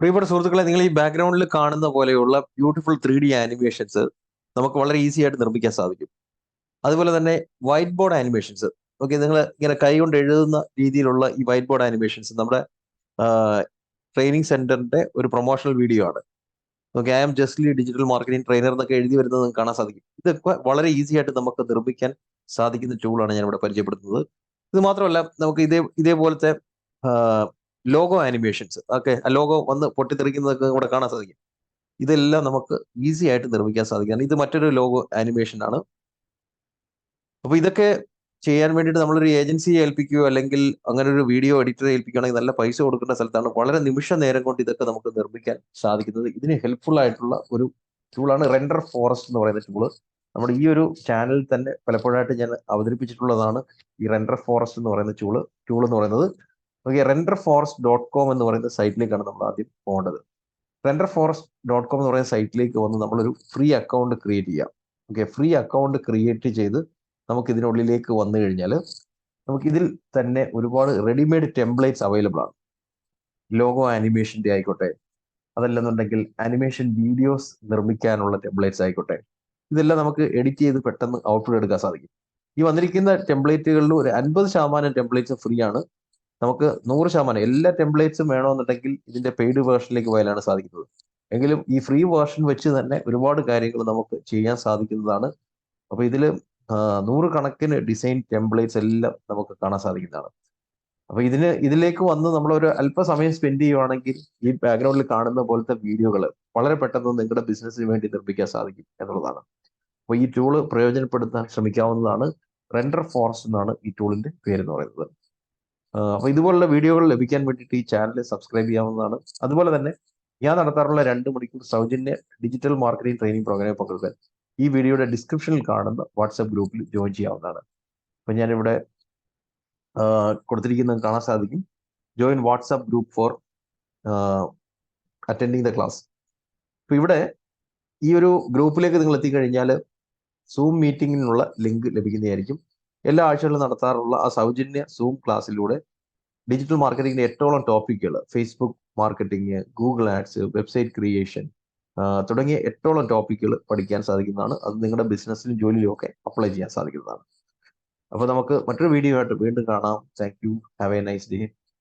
പ്രിയപ്പെട്ട സുഹൃത്തുക്കളെ നിങ്ങൾ ഈ ബാക്ക്ഗ്രൗണ്ടിൽ കാണുന്ന പോലെയുള്ള ബ്യൂട്ടിഫുൾ ത്രീ ഡി ആനിമേഷൻസ് നമുക്ക് വളരെ ഈസി ആയിട്ട് നിർമ്മിക്കാൻ സാധിക്കും. അതുപോലെ തന്നെ വൈറ്റ് ബോർഡ് ആനിമേഷൻസ് ഓക്കെ നിങ്ങൾ ഇങ്ങനെ കൈ കൊണ്ട് എഴുതുന്ന രീതിയിലുള്ള ഈ വൈറ്റ് ബോർഡ് ആനിമേഷൻസ് നമ്മുടെ ട്രെയിനിങ് സെന്ററിന്റെ ഒരു പ്രൊമോഷണൽ വീഡിയോ ആണ്. Okay I am justly digital marketing trainer എന്നൊക്കെ എഴുതി വരുന്നത് നിങ്ങൾക്ക് കാണാൻ സാധിക്കും. ഇതൊക്കെ വളരെ ഈസി ആയിട്ട് നമുക്ക് നിർമ്മിക്കാൻ സാധിക്കുന്ന ടൂളാണ് ഞാൻ ഇവിടെ പരിചയപ്പെടുത്തുന്നത്. ഇത് മാത്രമല്ല നമുക്ക് ഇതേ ഇതേപോലത്തെ ലോഗോ ആനിമേഷൻസ്. ഓക്കെ ആ ലോഗോ വന്ന് പൊട്ടിത്തെറിക്കുന്നതൊക്കെ കൂടെ കാണാൻ സാധിക്കും. ഇതെല്ലാം നമുക്ക് ഈസി ആയിട്ട് നിർമ്മിക്കാൻ സാധിക്കുകയാണ്. ഇത് മറ്റൊരു ലോഗോ ആനിമേഷൻ ആണ് അപ്പൊ ഇതൊക്കെ ചെയ്യാൻ വേണ്ടിയിട്ട് നമ്മളൊരു ഏജൻസിയെ ഏൽപ്പിക്കുകയോ അല്ലെങ്കിൽ അങ്ങനെ ഒരു വീഡിയോ എഡിറ്ററെ ഏൽപ്പിക്കുകയാണെങ്കിൽ നല്ല പൈസ കൊടുക്കേണ്ട സ്ഥലത്താണ് വളരെ നിമിഷ നേരം കൊണ്ട് ഇതൊക്കെ നമുക്ക് നിർമ്മിക്കാൻ സാധിക്കുന്നത്. ഇതിന് ഹെൽപ്ഫുൾ ആയിട്ടുള്ള ഒരു ടൂളാണ് റെൻഡർ ഫോറസ്റ്റ് എന്ന് പറയുന്ന ടൂൾ നമ്മുടെ ഈ ഒരു ചാനലിൽ തന്നെ പലപ്പോഴായിട്ട് ഞാൻ അവതരിപ്പിച്ചിട്ടുള്ളതാണ് ഈ റെൻഡർ ഫോറസ്റ്റ് എന്ന് പറയുന്ന ടൂൾ ടൂൾ എന്ന് പറയുന്നത്. Okay render forest dot com എന്ന് പറയുന്ന സൈറ്റിലേക്കാണ് നമ്മൾ ആദ്യം പോകേണ്ടത്. റെൻഡർ ഫോറസ്റ്റ് ഡോട്ട് കോം എന്ന് പറയുന്ന സൈറ്റിലേക്ക് വന്ന് നമ്മളൊരു ഫ്രീ അക്കൗണ്ട് ക്രിയേറ്റ് ചെയ്യാം. ഓക്കെ ഫ്രീ അക്കൗണ്ട് ക്രിയേറ്റ് ചെയ്ത് നമുക്ക് ഇതിനുള്ളിലേക്ക് വന്നു കഴിഞ്ഞാൽ നമുക്ക് ഇതിൽ തന്നെ ഒരുപാട് റെഡിമെയ്ഡ് ടെംപ്ലേറ്റ്സ് അവൈലബിൾ ആണ്. ലോഗോ ആനിമേഷന്റെ ആയിക്കോട്ടെ അതല്ലെന്നുണ്ടെങ്കിൽ ആനിമേഷൻ വീഡിയോസ് നിർമ്മിക്കാനുള്ള ടെംപ്ലേറ്റ്സ് ആയിക്കോട്ടെ ഇതെല്ലാം നമുക്ക് എഡിറ്റ് ചെയ്ത് പെട്ടെന്ന് ഔട്ട്പുട്ട് എടുക്കാൻ സാധിക്കും. ഈ വന്നിരിക്കുന്ന ടെംപ്ലേറ്റുകളിൽ ഒരു അൻപത് ശതമാനം ടെംപ്ലേറ്റ്സ് ഫ്രീ ആണ്. നമുക്ക് നൂറ് ശതമാനം എല്ലാ ടെംപ്ലേറ്റ്സും വേണമെന്നുണ്ടെങ്കിൽ ഇതിന്റെ പെയ്ഡ് വേർഷനിലേക്ക് പോയാലാണ് സാധിക്കുന്നത്. എങ്കിലും ഈ ഫ്രീ വേർഷൻ വെച്ച് തന്നെ ഒരുപാട് കാര്യങ്ങൾ നമുക്ക് ചെയ്യാൻ സാധിക്കുന്നതാണ്. അപ്പൊ ഇതിൽ നൂറുകണക്കിന് ഡിസൈൻ ടെംപ്ലേറ്റ്സ് എല്ലാം നമുക്ക് കാണാൻ സാധിക്കുന്നതാണ്. അപ്പൊ ഇതിന് ഇതിലേക്ക് വന്ന് നമ്മളൊരു അല്പസമയം സ്പെൻഡ് ചെയ്യുവാണെങ്കിൽ ഈ ബാക്ക്ഗ്രൗണ്ടിൽ കാണുന്ന പോലത്തെ വീഡിയോകൾ വളരെ പെട്ടെന്ന് നിങ്ങളുടെ ബിസിനസ്സിന് വേണ്ടി നിർമ്മിക്കാൻ സാധിക്കും എന്നുള്ളതാണ്. അപ്പോൾ ഈ ടൂൾ പ്രയോജനപ്പെടുത്താൻ ശ്രമിക്കാവുന്നതാണ്. റെൻഡർ ഫോറസ്റ്റ് എന്നാണ് ഈ ടൂളിന്റെ പേര് എന്ന് പറയുന്നത്. അപ്പൊ ഇതുപോലുള്ള വീഡിയോകൾ ലഭിക്കാൻ വേണ്ടിയിട്ട് ഈ ചാനൽ സബ്സ്ക്രൈബ് ചെയ്യാവുന്നതാണ്. അതുപോലെ തന്നെ ഞാൻ നടത്താറുള്ള രണ്ട് മണിക്കൂർ സൗജന്യ ഡിജിറ്റൽ മാർക്കറ്റിംഗ് ട്രെയിനിങ് പ്രോഗ്രാമിൽ പങ്കെടുക്കാൻ ഈ വീഡിയോയുടെ ഡിസ്ക്രിപ്ഷനിൽ കാണുന്ന വാട്സപ്പ് ഗ്രൂപ്പിൽ ജോയിൻ ചെയ്യാവുന്നതാണ്. അപ്പൊ ഞാനിവിടെ കൊടുത്തിരിക്കുന്നത് കാണാൻ സാധിക്കും. Join WhatsApp group for attending the class അപ്പൊ ഇവിടെ ഈ ഒരു ഗ്രൂപ്പിലേക്ക് നിങ്ങൾ എത്തിക്കഴിഞ്ഞാൽ സൂം മീറ്റിങ്ങിനുള്ള ലിങ്ക് ലഭിക്കുന്നതായിരിക്കും. എല്ലാ ആഴ്ചകളിലും നടത്താറുള്ള ആ സൗജന്യ സൂം ക്ലാസ്സിലൂടെ ഡിജിറ്റൽ മാർക്കറ്റിംഗിന്റെ എട്ടോളം ടോപ്പിക്കുകൾ Facebook marketing Google ads website creation തുടങ്ങിയ എട്ടോളം ടോപ്പിക്കുകൾ പഠിക്കാൻ സാധിക്കുന്നതാണ്. അത് നിങ്ങളുടെ ബിസിനസ്സിലും ജോലിയിലും ഒക്കെ അപ്ലൈ ചെയ്യാൻ സാധിക്കുന്നതാണ്. അപ്പോൾ നമുക്ക് മറ്റൊരു വീഡിയോ ആയിട്ട് വീണ്ടും കാണാം. Thank you have a nice day